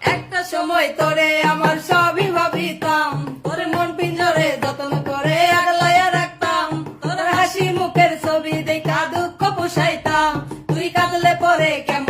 একটা সময় তোরে আমার সবই ভাবিতাম। তোর মন পিঞ্জরে যতন করে আগলাইয়া রাখতাম। তোর হাসি মুখের ছবি দেখা দুঃখ পোষাইতাম। তুই কাঁদলে পরে কেমন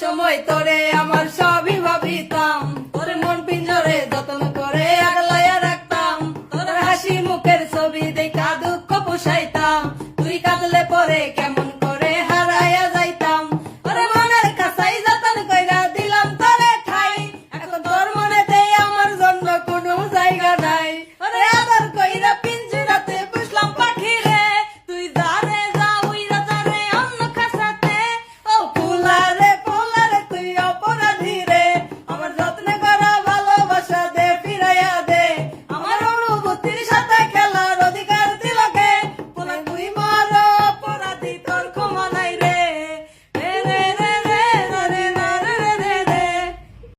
সময় তোরে আমার সবই ভাবিতাম। তোর মন পিঞ্জরে যত্ন করে আগলাইয়া রাখতাম। তোর হাসি মুখের ছবি দেখা দুঃখ পোষাইতাম। তুই কাঁদলে পরে কেমন